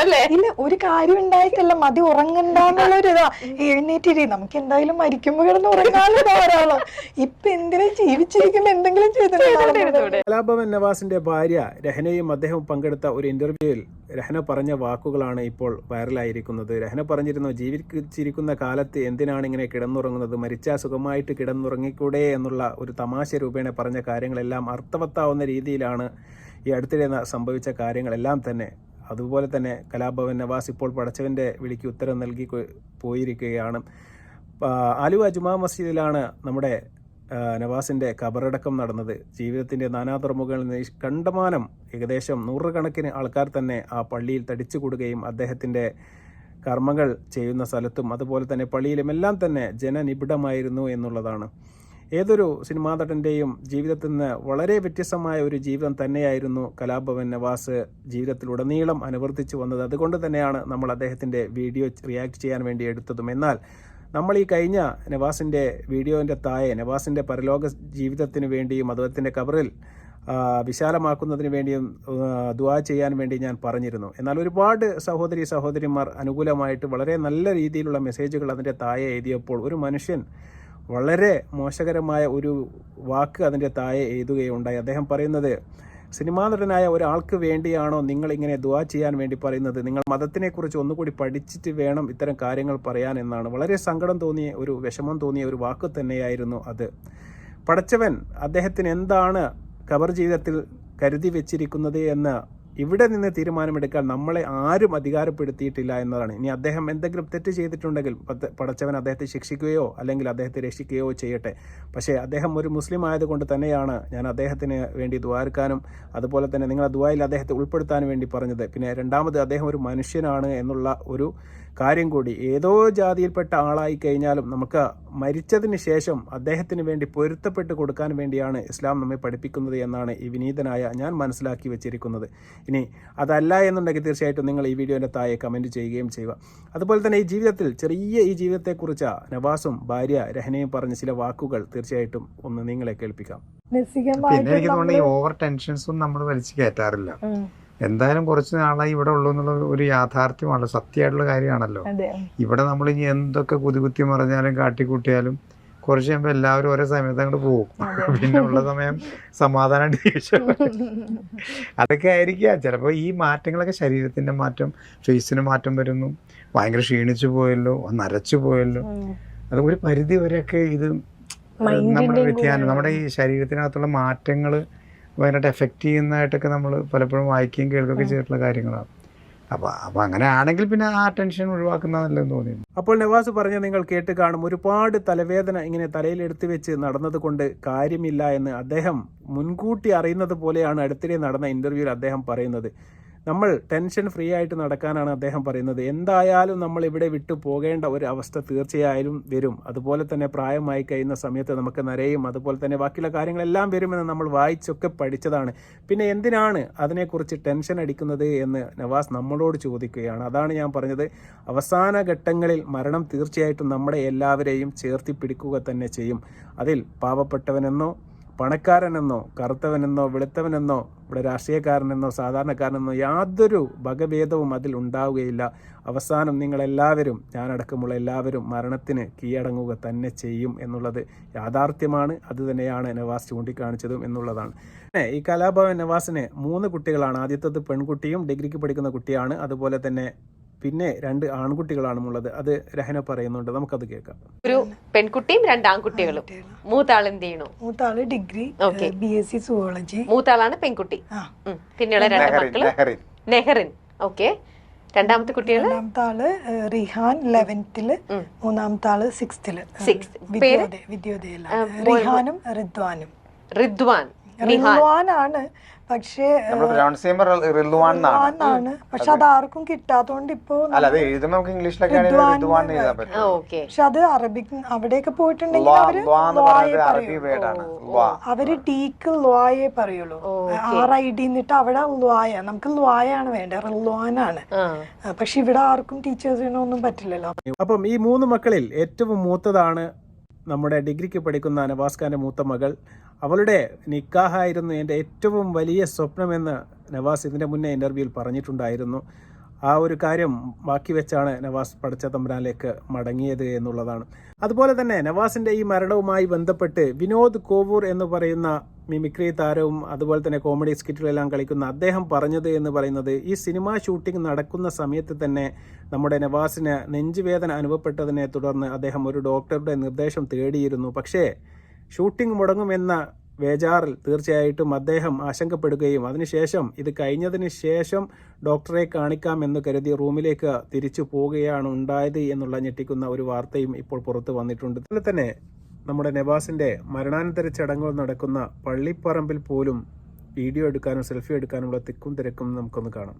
അല്ലേ? ഇല്ല ഒരു കാര്യം ഉണ്ടായിട്ടല്ല. മതി ഉറങ്ങണ്ടെന്നുള്ളൊരു ഇതാ എഴുന്നേറ്റിരി നമുക്ക് എന്തായാലും മരിക്കുമ്പോ കിടന്ന് ഉറങ്ങാനുള്ള ധാരാളം ഇപ്പൊ എന്തിനാ ജീവിച്ചിരിക്കുമ്പോ എന്തെങ്കിലും ചെയ്തിട്ടുണ്ടാവും ഇരുന്നൂടെ? കലാഭവൻ നവാസിന്റെ ഭാര്യ രഹനയും അദ്ദേഹവും പങ്കെടുത്ത ഒരു ഇന്റർവ്യൂവിൽ രഹന പറഞ്ഞ വാക്കുകളാണ് ഇപ്പോൾ വൈറലായിരിക്കുന്നത്. രഹന പറഞ്ഞിരുന്നു ജീവിച്ചിരിക്കുന്ന കാലത്ത് എന്തിനാണ് ഇങ്ങനെ കിടന്നുറങ്ങുന്നത്? മരിച്ചാൽ സുഖമായിട്ട് കിടന്നുറങ്ങിക്കൂടെ? എന്നുള്ള ഒരു തമാശ രൂപേണ പറഞ്ഞ കാര്യങ്ങളെല്ലാം അർത്ഥവത്താവുന്ന രീതിയിലാണ് ഈ അടുത്തിടെ സംഭവിച്ച കാര്യങ്ങളെല്ലാം തന്നെ അതുപോലെ തന്നെ കലാഭവൻ നവാസ് ഇപ്പോൾ പടച്ചവന്റെ വിളിക്ക് ഉത്തരം നൽകി പോയിരിക്കുകയാണ്. ആലുവ ജുമാ മസ്ജിദിലാണ് നമ്മുടെ നവാസിന്റെ കബറടക്കം നടന്നത്. ജീവിതത്തിന്റെ നാനാതുറമുകളിൽ കണ്ടമാനം ഏകദേശം നൂറുകണക്കിന് ആൾക്കാർ തന്നെ ആ പള്ളിയിൽ തടിച്ചുകൂടുകയും അദ്ദേഹത്തിന്റെ കർമ്മങ്ങൾ ചെയ്യുന്ന സ്ഥലത്തും അതുപോലെ തന്നെ പള്ളിയിലുമെല്ലാം തന്നെ ജനനിബിഡമായിരുന്നു എന്നുള്ളതാണ്. ഏതൊരു സിനിമാ നടന്റെയും ജീവിതത്തിൽ നിന്ന് വളരെ വ്യത്യസ്തമായ ഒരു ജീവിതം തന്നെയായിരുന്നു കലാഭവൻ നവാസ് ജീവിതത്തിലുടനീളം അനുവർത്തിച്ചു വന്നത്. അതുകൊണ്ട് തന്നെയാണ് നമ്മൾ അദ്ദേഹത്തിന്റെ വീഡിയോ റിയാക്ട് ചെയ്യാൻ വേണ്ടി എടുത്തതും. എന്നാൽ നമ്മൾ ഈ കഴിഞ്ഞ നവാസിന്റെ വീഡിയോന്റെ താഴെ നവാസിന്റെ പരലോക ജീവിതത്തിന് വേണ്ടിയും അദ്ദേഹത്തിന്റെ കവറിൽ വിശാലമാക്കുന്നതിന് വേണ്ടിയും ദ്വാ ചെയ്യാൻ വേണ്ടി ഞാൻ പറഞ്ഞിരുന്നു. എന്നാൽ ഒരുപാട് സഹോദരി സഹോദരിമാർ അനുകൂലമായിട്ട് വളരെ നല്ല രീതിയിലുള്ള മെസ്സേജുകൾ അതിന്റെ താഴെ എഴുതിയപ്പോൾ ഒരു മനുഷ്യൻ വളരെ മോശകരമായ ഒരു വാക്ക് അതിന്റെ താഴെ എഴുതുകയുണ്ടായി. അദ്ദേഹം പറയുന്നത് സിനിമാ നടനായ ഒരാൾക്ക് വേണ്ടിയാണോ നിങ്ങൾ ഇങ്ങനെ ദുവാ ചെയ്യാൻ വേണ്ടി പറയുന്നത്? നിങ്ങൾ മതത്തിനെക്കുറിച്ച് ഒന്നുകൂടി പഠിച്ചിട്ട് വേണം ഇത്തരം കാര്യങ്ങൾ പറയാൻ എന്നാണ്. വളരെ സങ്കടം തോന്നിയ ഒരു വിഷമം തോന്നിയ ഒരു വാക്ക് തന്നെയായിരുന്നു അത്. പഠിച്ചവൻ അദ്ദേഹത്തിന് എന്താണ് ഖബർ ജീവിതത്തിൽ കരുതി വെച്ചിരിക്കുന്നത് എന്ന് ഇവിടെ നിന്ന് തീരുമാനമെടുക്കാൻ നമ്മളെ ആരും അധികാരപ്പെടുത്തിയിട്ടില്ല എന്നതാണ്. ഇനി അദ്ദേഹം എന്തെങ്കിലും തെറ്റ് ചെയ്തിട്ടുണ്ടെങ്കിൽ പടച്ചവൻ അദ്ദേഹത്തെ ശിക്ഷിക്കുകയോ അല്ലെങ്കിൽ അദ്ദേഹത്തെ രക്ഷിക്കുകയോ ചെയ്യട്ടെ. പക്ഷേ അദ്ദേഹം ഒരു മുസ്ലിം ആയതുകൊണ്ട് തന്നെയാണ് ഞാൻ അദ്ദേഹത്തിന് വേണ്ടി ദ്വാരക്കാനും അതുപോലെ തന്നെ നിങ്ങളെ ദ്വായിൽ അദ്ദേഹത്തെ ഉൾപ്പെടുത്താനും വേണ്ടി പറഞ്ഞത്. പിന്നെ രണ്ടാമത് അദ്ദേഹം ഒരു മനുഷ്യനാണ് എന്നുള്ള ഒരു കാര്യം കൂടി. ഏതോ ജാതിയിൽപ്പെട്ട ആളായി കഴിഞ്ഞാലും നമുക്ക് മരിച്ചതിന് ശേഷം അദ്ദേഹത്തിന് വേണ്ടി പൊരുത്തപ്പെട്ട് കൊടുക്കാൻ വേണ്ടിയാണ് ഇസ്ലാം നമ്മെ പഠിപ്പിക്കുന്നത് എന്നാണ് ഈ വിനീതനായ ഞാൻ മനസ്സിലാക്കി വെച്ചിരിക്കുന്നത്. ഇനി അതല്ല എന്നുണ്ടെങ്കിൽ തീർച്ചയായിട്ടും നിങ്ങൾ ഈ വീഡിയോന്റെ താഴെ കമന്റ് ചെയ്യുകയും ചെയ്യുക. അതുപോലെ തന്നെ ഈ ജീവിതത്തിൽ ചെറിയ ഈ ജീവിതത്തെക്കുറിച്ച് നവാസും ഭാര്യ രഹനയും പറഞ്ഞ ചില വാക്കുകൾ തീർച്ചയായിട്ടും ഒന്ന് നിങ്ങളെ കേൾപ്പിക്കാം. പിന്നെ എനിക്ക് തോന്നുന്നു ഈ ഓവർ ടെൻഷൻസും നമ്മൾ വലിച്ചു കയറ്റാറില്ല. എന്തായാലും കുറച്ച് നാളായി ഇവിടെ ഉള്ളൂ എന്നുള്ള ഒരു യാഥാർത്ഥ്യമാണല്ലോ സത്യമായിട്ടുള്ള കാര്യമാണല്ലോ. ഇവിടെ നമ്മൾ ഇനി എന്തൊക്കെ കുതികുത്തി മറിഞ്ഞാലും കാട്ടിക്കൂട്ടിയാലും കുറച്ച് കഴിയുമ്പോൾ എല്ലാവരും ഒരേ സമയത്ത് അങ്ങോട്ട് പോകും. പിന്നെ ഉള്ള സമയം സമാധാനം അതൊക്കെ ആയിരിക്കുക ചിലപ്പോൾ ഈ മാറ്റങ്ങളൊക്കെ ശരീരത്തിന്റെ മാറ്റം ഫേസിന് മാറ്റം വരുന്നു. ഭയങ്കര ക്ഷീണിച്ചു പോയല്ലോ നരച്ചു പോയല്ലോ. അത് ഒരു പരിധി വരെയൊക്കെ ഇത് നമ്മുടെ വ്യതിയാനം നമ്മുടെ ഈ ശരീരത്തിനകത്തുള്ള മാറ്റങ്ങൾ ഭയങ്കരമായിട്ട് എഫക്റ്റ് ചെയ്യുന്നതായിട്ടൊക്കെ നമ്മൾ പലപ്പോഴും വായിക്കുകയും കേൾക്കുകയൊക്കെ ചെയ്തിട്ടുള്ള കാര്യങ്ങളാണ്. അപ്പോൾ അപ്പോൾ അങ്ങനെ ആണെങ്കിൽ പിന്നെ ആ ടെൻഷൻ ഒഴിവാക്കുന്ന നല്ലതെന്ന് തോന്നി അപ്പോൾ നവാസ് പറഞ്ഞ നിങ്ങൾ കേട്ട് കാണും ഒരുപാട് തലവേദന ഇങ്ങനെ തലയിൽ എടുത്തു വെച്ച് നടന്നത് കൊണ്ട് കാര്യമില്ല എന്ന് അദ്ദേഹം മുൻകൂട്ടി അറിയുന്നത് പോലെയാണ് അടുത്തിടെ നടന്ന ഇന്റർവ്യൂവിൽ അദ്ദേഹം പറയുന്നത്. നമ്മൾ ടെൻഷൻ ഫ്രീ ആയിട്ട് നടക്കാനാണ് അദ്ദേഹം പറയുന്നത്. എന്തായാലും നമ്മൾ ഇവിടെ വിട്ടു പോകേണ്ട ഒരു അവസ്ഥ തീർച്ചയായും വരും. അതുപോലെ തന്നെ പ്രായമായി കഴിയുന്ന സമയത്ത് നമുക്ക് നരയും അതുപോലെ തന്നെ ബാക്കിയുള്ള കാര്യങ്ങളെല്ലാം വരുമെന്ന് നമ്മൾ വായിച്ചൊക്കെ പഠിച്ചതാണ്. പിന്നെ എന്തിനാണ് അതിനെക്കുറിച്ച് ടെൻഷൻ അടിക്കുന്നത് എന്ന് നവാസ് നമ്മളോട് ചോദിക്കുകയാണ്. അതാണ് ഞാൻ പറഞ്ഞത്. അവസാന ഘട്ടങ്ങളിൽ മരണം തീർച്ചയായിട്ടും നമ്മുടെ എല്ലാവരെയും ചേർത്തിപ്പിടിക്കുക തന്നെ ചെയ്യും. അതിൽ പാവപ്പെട്ടവനെന്നോ പണക്കാരനെന്നോ കറുത്തവനെന്നോ വെളുത്തവനെന്നോ ഇവിടെ രാഷ്ട്രീയക്കാരനെന്നോ സാധാരണക്കാരനെന്നോ യാതൊരു വകഭേദവും അതിൽ ഉണ്ടാവുകയില്ല. അവസാനം നിങ്ങളെല്ലാവരും ഞാനടക്കമുള്ള എല്ലാവരും മരണത്തിന് കീഴടങ്ങുക തന്നെ ചെയ്യും എന്നുള്ളത് യാഥാർത്ഥ്യമാണ്. അത് തന്നെയാണ് നവാസ് ചൂണ്ടിക്കാണിച്ചതും എന്നുള്ളതാണ്. പിന്നെ ഈ കലാഭവൻ നവാസിന് മൂന്ന് കുട്ടികളാണ്. ആദ്യത്തത് പെൺകുട്ടിയും ഡിഗ്രിക്ക് പഠിക്കുന്ന കുട്ടിയാണ്. അതുപോലെ തന്നെ പിന്നെ രണ്ട് ആൺകുട്ടികളാണ് ഉള്ളത് അത് രഹന പറയുന്നുണ്ട്. നമുക്കത് കേൾക്കാം. ഒരു പെൺകുട്ടിയും രണ്ട് ആൺകുട്ടികളും. മൂത്താൾ എന്ത് ചെയ്യണു? മൂത്താൾ degree okay. B S C zoology. മൂത്താളാണ് പെൺകുട്ടി. പിന്നെയുള്ള രണ്ട് മക്കൾ? നെഹറിൻ. ഓക്കെ. രണ്ടാമത്തെ കുട്ടികൾ? രണ്ടാമത്തെ ആൾ റിഹാൻ ലെവൻത്തിൽ. മൂന്നാമത്തെ ആൾ സിക്സ്ത്തിൽ? വിദ്യോദയ വിദ്യോദയിലാണ് റിഹാനും റിദ്വാനും. റിദ്വാൻ. നിഹാൻ ആണ് പക്ഷേ എന്നാണ്. പക്ഷെ അത് ആർക്കും കിട്ടാത്തോണ്ട് ഇപ്പോ പക്ഷെ അത് അറബിക് അവിടെയൊക്കെ പോയിട്ടുണ്ടെങ്കിൽ അവർ അവർ ടീക്ക് ലുവായെ പറയുള്ളൂ. ആർ ഐ ഡി എന്നിട്ട് അവിടെ ലുവായ നമുക്ക് ലുവായാണ് വേണ്ടത് റിൽവാനാണ്. പക്ഷെ ഇവിടെ ആർക്കും ടീച്ചേഴ്സിനൊന്നും പറ്റില്ലല്ലോ. അപ്പം ഈ മൂന്ന് മക്കളിൽ ഏറ്റവും മൂത്തതാണ് നമ്മുടെ ഡിഗ്രിക്ക് പഠിക്കുന്ന അനവാസ്കാന്റെ മൂത്ത മകൾ അവളുടെ നിക്കാഹായിരുന്നു എന്റെ ഏറ്റവും വലിയ സ്വപ്നമെന്ന് നവാസ് ഇതിന്റെ മുന്നേ ഇന്റർവ്യൂവിൽ പറഞ്ഞിട്ടുണ്ടായിരുന്നു. ആ ഒരു കാര്യം ബാക്കി വെച്ചാണ് നവാസ് പടച്ച തമ്പുരാനിലേക്ക് മടങ്ങിയത് എന്നുള്ളതാണ്. അതുപോലെ തന്നെ നവാസിന്റെ ഈ മരണവുമായി ബന്ധപ്പെട്ട് വിനോദ് കോവൂർ എന്ന് പറയുന്ന മിമിക്രി താരവും അതുപോലെ തന്നെ കോമഡി സ്കിറ്റുകളെല്ലാം കളിക്കുന്ന അദ്ദേഹം പറഞ്ഞത് എന്ന് പറയുന്നത് ഈ സിനിമാ ഷൂട്ടിംഗ് നടക്കുന്ന സമയത്ത് തന്നെ നമ്മുടെ നവാസിന് നെഞ്ചുവേദന അനുഭവപ്പെട്ടതിനെ തുടർന്ന് അദ്ദേഹം ഒരു ഡോക്ടറുടെ നിർദ്ദേശം തേടിയിരുന്നു. പക്ഷേ ഷൂട്ടിംഗ് മുടങ്ങുമെന്ന വേജാറിൽ തീർച്ചയായിട്ടും അദ്ദേഹം ആശങ്കപ്പെടുകയും അതിനുശേഷം ഇത് കഴിഞ്ഞതിന് ശേഷം ഡോക്ടറെ കാണിക്കാമെന്ന് കരുതി റൂമിലേക്ക് തിരിച്ചു പോവുകയാണ് ഉണ്ടായത് എന്നുള്ള ഞെട്ടിക്കുന്ന ഒരു വാർത്തയും ഇപ്പോൾ പുറത്തു വന്നിട്ടുണ്ട്. അതുപോലെ തന്നെ നമ്മുടെ നവാസിന്റെ മരണാനന്തര ചടങ്ങുകൾ നടക്കുന്ന പള്ളിപ്പറമ്പിൽ പോലും വീഡിയോ എടുക്കാനും സെൽഫി എടുക്കാനുമുള്ള തിക്കും തിരക്കും നമുക്കൊന്ന് കാണാം.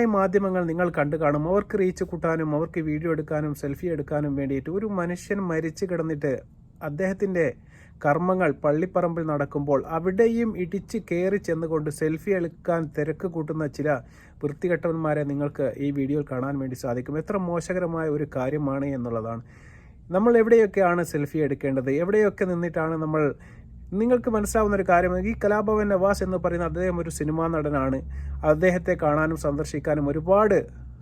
ഓൺലൈൻ മാധ്യമങ്ങൾ നിങ്ങൾ കണ്ടു കാണും. അവർക്ക് റീച്ച് കൂട്ടാനും അവർക്ക് വീഡിയോ എടുക്കാനും സെൽഫി എടുക്കാനും വേണ്ടിയിട്ട് ഒരു മനുഷ്യൻ മരിച്ചു കിടന്നിട്ട് അദ്ദേഹത്തിന്റെ കർമ്മങ്ങൾ പള്ളിപ്പറമ്പിൽ നടക്കുമ്പോൾ അവിടെയും ഇടിച്ച് കയറി ചെന്നുകൊണ്ട് സെൽഫി എടുക്കാൻ തിരക്ക് കൂട്ടുന്ന ചില വൃത്തികെട്ടവന്മാരെ നിങ്ങൾക്ക് ഈ വീഡിയോയിൽ കാണാൻ വേണ്ടി സാധിക്കും. എത്ര മോശകരമായ ഒരു കാര്യമാണ് എന്നുള്ളതാണ്. നമ്മൾ എവിടെയൊക്കെയാണ് സെൽഫി എടുക്കേണ്ടത്? എവിടെയൊക്കെ നിന്നിട്ടാണ് നമ്മൾ നിങ്ങൾക്ക് മനസ്സിലാവുന്ന ഒരു കാര്യം ഈ കലാഭവൻ നവാസ് എന്ന് പറയുന്ന അദ്ദേഹം ഒരു സിനിമാ നടനാണ്. അദ്ദേഹത്തെ കാണാനും സന്ദർശിക്കാനും ഒരുപാട്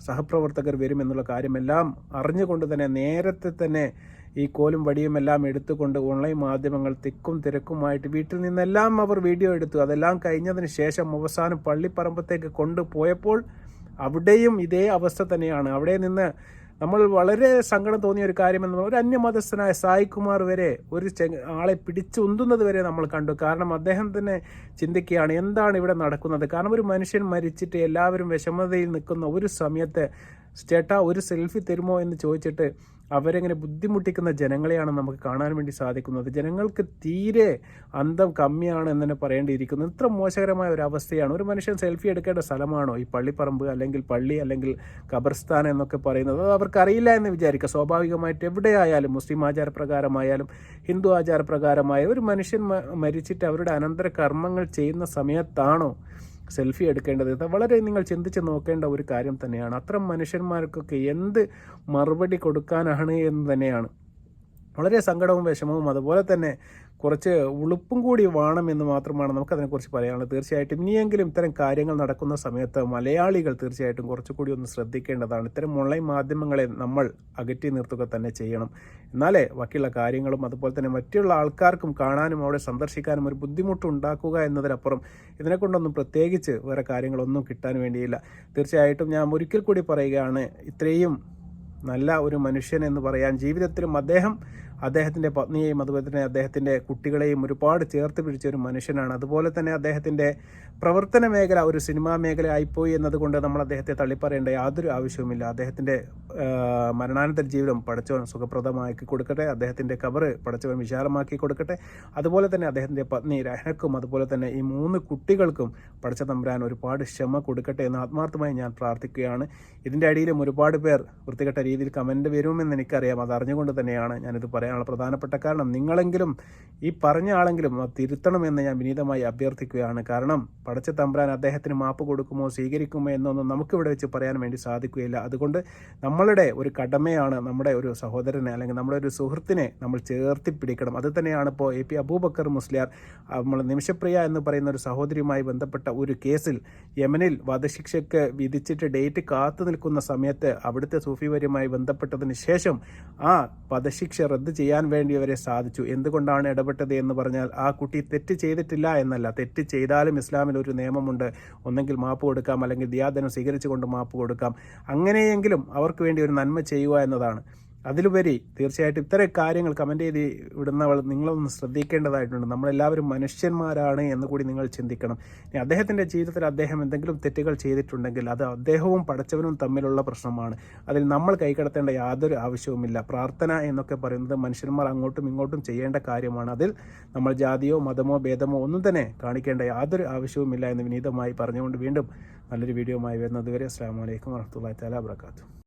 സഹപ്രവർത്തകർ വരുമെന്നുള്ള കാര്യമെല്ലാം അറിഞ്ഞുകൊണ്ട് തന്നെ നേരത്തെ തന്നെ ഈ കോലും വടിയും എല്ലാം എടുത്തുകൊണ്ട് ഓൺലൈൻ മാധ്യമങ്ങൾ തിക്കും തിരക്കുമായിട്ട് വീട്ടിൽ നിന്നെല്ലാം അവർ വീഡിയോ എടുത്തു. അതെല്ലാം കഴിഞ്ഞതിന് ശേഷം അവസാനം പള്ളിപ്പറമ്പത്തേക്ക് കൊണ്ടുപോയപ്പോൾ അവിടെയും ഇതേ അവസ്ഥ തന്നെയാണ്. അവിടെ നിന്ന് നമ്മൾ വളരെ സങ്കടം തോന്നിയ ഒരു കാര്യം എന്ന് പറഞ്ഞാൽ ഒരു അന്യമതസ്ഥനായ സായികുമാർ വരെ ഒരു ആളെ പിടിച്ചു ഉന്തുന്നത് വരെ നമ്മൾ കണ്ടു. കാരണം അദ്ദേഹം തന്നെ ചിന്തിക്കുകയാണ് എന്താണ് ഇവിടെ നടക്കുന്നത്? കാരണം ഒരു മനുഷ്യൻ മരിച്ചിട്ട് എല്ലാവരും വിഷമതയിൽ നിൽക്കുന്ന ഒരു സമയത്ത് ചേട്ടാ ഒരു സെൽഫി തരുമോ എന്ന് ചോദിച്ചിട്ട് അവരെങ്ങനെ ബുദ്ധിമുട്ടിക്കുന്ന ജനങ്ങളെയാണ് നമുക്ക് കാണാൻ വേണ്ടി സാധിക്കുന്നത്. ജനങ്ങൾക്ക് തീരെ അന്തം കമ്മിയാണ് എന്ന് തന്നെ പറയേണ്ടിയിരിക്കുന്നു. ഇത്ര മോശകരമായ ഒരു അവസ്ഥയാണ്. ഒരു മനുഷ്യൻ സെൽഫി എടുക്കേണ്ട സ്ഥലമാണോ? ഈ പള്ളിപ്പറമ്പ് അല്ലെങ്കിൽ പള്ളി അല്ലെങ്കിൽ ഖബർസ്ഥാൻ എന്നൊക്കെ പറയുന്നത് അത് അവർക്കറിയില്ല എന്ന് വിചാരിക്കുക. സ്വാഭാവികമായിട്ട് എവിടെയായാലും മുസ്ലിം ആചാരപ്രകാരമായാലും ഹിന്ദു ആചാരപ്രകാരമായ ഒരു മനുഷ്യൻ മരിച്ചിട്ട് അവരുടെ അനന്തര കർമ്മങ്ങൾ ചെയ്യുന്ന സമയത്താണോ സെൽഫി എടുക്കേണ്ടത്. വളരെ നിങ്ങൾ ചിന്തിച്ച് നോക്കേണ്ട ഒരു കാര്യം തന്നെയാണ്. അത്തരം മനുഷ്യന്മാർക്കൊക്കെ എന്ത് മറുപടി കൊടുക്കാനാണ് എന്ന് തന്നെയാണ്. വളരെ സങ്കടവും വിഷമവും അതുപോലെ തന്നെ കുറച്ച് ഉളുപ്പും കൂടി വേണം എന്ന് മാത്രമാണ് നമുക്കതിനെക്കുറിച്ച് പറയാനുള്ളത്. തീർച്ചയായിട്ടും ഇനിയെങ്കിലും ഇത്തരം കാര്യങ്ങൾ നടക്കുന്ന സമയത്ത് മലയാളികൾ തീർച്ചയായിട്ടും കുറച്ചുകൂടി ഒന്ന് ശ്രദ്ധിക്കേണ്ടതാണ്. ഇത്തരം ഓൺലൈൻ മാധ്യമങ്ങളെ നമ്മൾ അകറ്റി നിർത്തുക തന്നെ ചെയ്യണം. എന്നാലേ ബാക്കിയുള്ള കാര്യങ്ങളും അതുപോലെ തന്നെ മറ്റുള്ള ആൾക്കാർക്കും കാണാനും അവിടെ സന്ദർശിക്കാനും ഒരു ബുദ്ധിമുട്ട് ഉണ്ടാക്കുക എന്നതിനപ്പുറം ഇതിനെക്കൊണ്ടൊന്നും പ്രത്യേകിച്ച് വേറെ കാര്യങ്ങളൊന്നും കിട്ടാൻ വേണ്ടിയില്ല. തീർച്ചയായിട്ടും ഞാൻ ഒരിക്കൽ കൂടി പറയുകയാണ് ഇത്രയും നല്ല ഒരു മനുഷ്യൻ എന്ന് പറയാൻ ജീവിതത്തിലും അദ്ദേഹം അദ്ദേഹത്തിന്റെ പത്നിയെയും അതുപോലെ തന്നെ അദ്ദേഹത്തിന്റെ കുട്ടികളെയും ഒരുപാട് ചേർത്ത് പിടിച്ച ഒരു മനുഷ്യനാണ്. അതുപോലെ തന്നെ അദ്ദേഹത്തിന്റെ പ്രവർത്തന മേഖല ഒരു സിനിമാ മേഖല ആയിപ്പോയി എന്നതുകൊണ്ട് നമ്മൾ അദ്ദേഹത്തെ തള്ളിപ്പറയേണ്ട യാതൊരു ആവശ്യവുമില്ല. അദ്ദേഹത്തിന്റെ മരണാനന്തര ജീവിതം പടച്ചവൻ സുഖപ്രദമാക്കി കൊടുക്കട്ടെ. അദ്ദേഹത്തിന്റെ കവറ് പടച്ചവൻ വിശാലമാക്കി കൊടുക്കട്ടെ. അതുപോലെ തന്നെ അദ്ദേഹത്തിന്റെ പത്നി രഹനക്കും അതുപോലെ തന്നെ ഈ മൂന്ന് കുട്ടികൾക്കും പടച്ച തമ്പുരാൻ ഒരുപാട് ക്ഷമ കൊടുക്കട്ടെ എന്ന് ആത്മാർത്ഥമായി ഞാൻ പ്രാർത്ഥിക്കുകയാണ്. ഇതിന്റെ അടിയിലും ഒരുപാട് പേർ വൃത്തികെട്ട രീതിയിൽ കമന്റ് വരുമെന്ന് എനിക്കറിയാം. അതറിഞ്ഞുകൊണ്ട് തന്നെയാണ് ഞാനിത് പറയാനുള്ള പ്രധാനപ്പെട്ട കാരണം നിങ്ങളെങ്കിലും ഈ പറഞ്ഞ ആളെങ്കിലും തിരുത്തണമെന്ന് ഞാൻ വിനീതമായി അഭ്യർത്ഥിക്കുകയാണ്. കാരണം പടച്ച തമ്പ്രാൻ അദ്ദേഹത്തിന് മാപ്പ് കൊടുക്കുമോ സ്വീകരിക്കുമോ എന്നൊന്നും നമുക്കിവിടെ വെച്ച് പറയാൻ വേണ്ടി സാധിക്കുകയില്ല. അതുകൊണ്ട് നമ്മളുടെ ഒരു കടമയാണ് നമ്മുടെ ഒരു സഹോദരനെ അല്ലെങ്കിൽ നമ്മുടെ ഒരു സുഹൃത്തിനെ നമ്മൾ ചേർത്തി പിടിക്കണം. അത് തന്നെയാണ് ഇപ്പോൾ എ പി അബൂബക്കർ മുസ്ലിയാർ നമ്മൾ നിമിഷപ്രിയ എന്ന് പറയുന്ന ഒരു സഹോദരിയുമായി ബന്ധപ്പെട്ട ഒരു കേസിൽ യമനിൽ വധശിക്ഷയ്ക്ക് വിധിച്ചിട്ട് ഡേറ്റ് കാത്തു നിൽക്കുന്ന സമയത്ത് അവിടുത്തെ സൂഫിവര്യമായി ബന്ധപ്പെട്ടതിന് ശേഷം ആ വധശിക്ഷ റദ്ദ് ചെയ്യാൻ വേണ്ടി അവരെ സാധിച്ചു. എന്തുകൊണ്ടാണ് ഇടപെട്ടത് എന്ന് പറഞ്ഞാൽ ആ കുട്ടി തെറ്റ് ചെയ്തിട്ടില്ല എന്നല്ല. തെറ്റ് ചെയ്താലും ഇസ്ലാമിൽ ഒരു നിയമമുണ്ട്. ഒന്നെങ്കിൽ മാപ്പ് കൊടുക്കാം അല്ലെങ്കിൽ ദിയാദനം സ്വീകരിച്ചുകൊണ്ട് മാപ്പ് കൊടുക്കാം. അങ്ങനെയെങ്കിലും അവർക്ക് വേണ്ടി ഒരു നന്മ ചെയ്യുക എന്നതാണ്. അതിലുപരി തീർച്ചയായിട്ടും ഇത്തരം കാര്യങ്ങൾ കമന്റ് ചെയ്ത് വിടുന്നവൾ നിങ്ങളൊന്ന് ശ്രദ്ധിക്കേണ്ടതായിട്ടുണ്ട്. നമ്മളെല്ലാവരും മനുഷ്യന്മാരാണ് എന്ന് കൂടി നിങ്ങൾ ചിന്തിക്കണം. അദ്ദേഹത്തിന്റെ ജീവിതത്തിൽ അദ്ദേഹം എന്തെങ്കിലും തെറ്റുകൾ ചെയ്തിട്ടുണ്ടെങ്കിൽ അത് അദ്ദേഹവും പഠിച്ചവനും തമ്മിലുള്ള പ്രശ്നമാണ്. അതിൽ നമ്മൾ കൈകടത്തേണ്ട യാതൊരു ആവശ്യവുമില്ല. പ്രാർത്ഥന എന്നൊക്കെ പറയുന്നത് മനുഷ്യന്മാർ അങ്ങോട്ടും ഇങ്ങോട്ടും ചെയ്യേണ്ട കാര്യമാണ്. അതിൽ നമ്മൾ ജാതിയോ മതമോ ഭേദമോ ഒന്നും തന്നെ കാണിക്കേണ്ട യാതൊരു ആവശ്യവുമില്ല എന്ന് വിനീതമായി പറഞ്ഞുകൊണ്ട് വീണ്ടും നല്ലൊരു വീഡിയോ ആയി വരുന്നത് വരെ അസ്സാം വലൈക്കും വർഹമുല്ലാ തല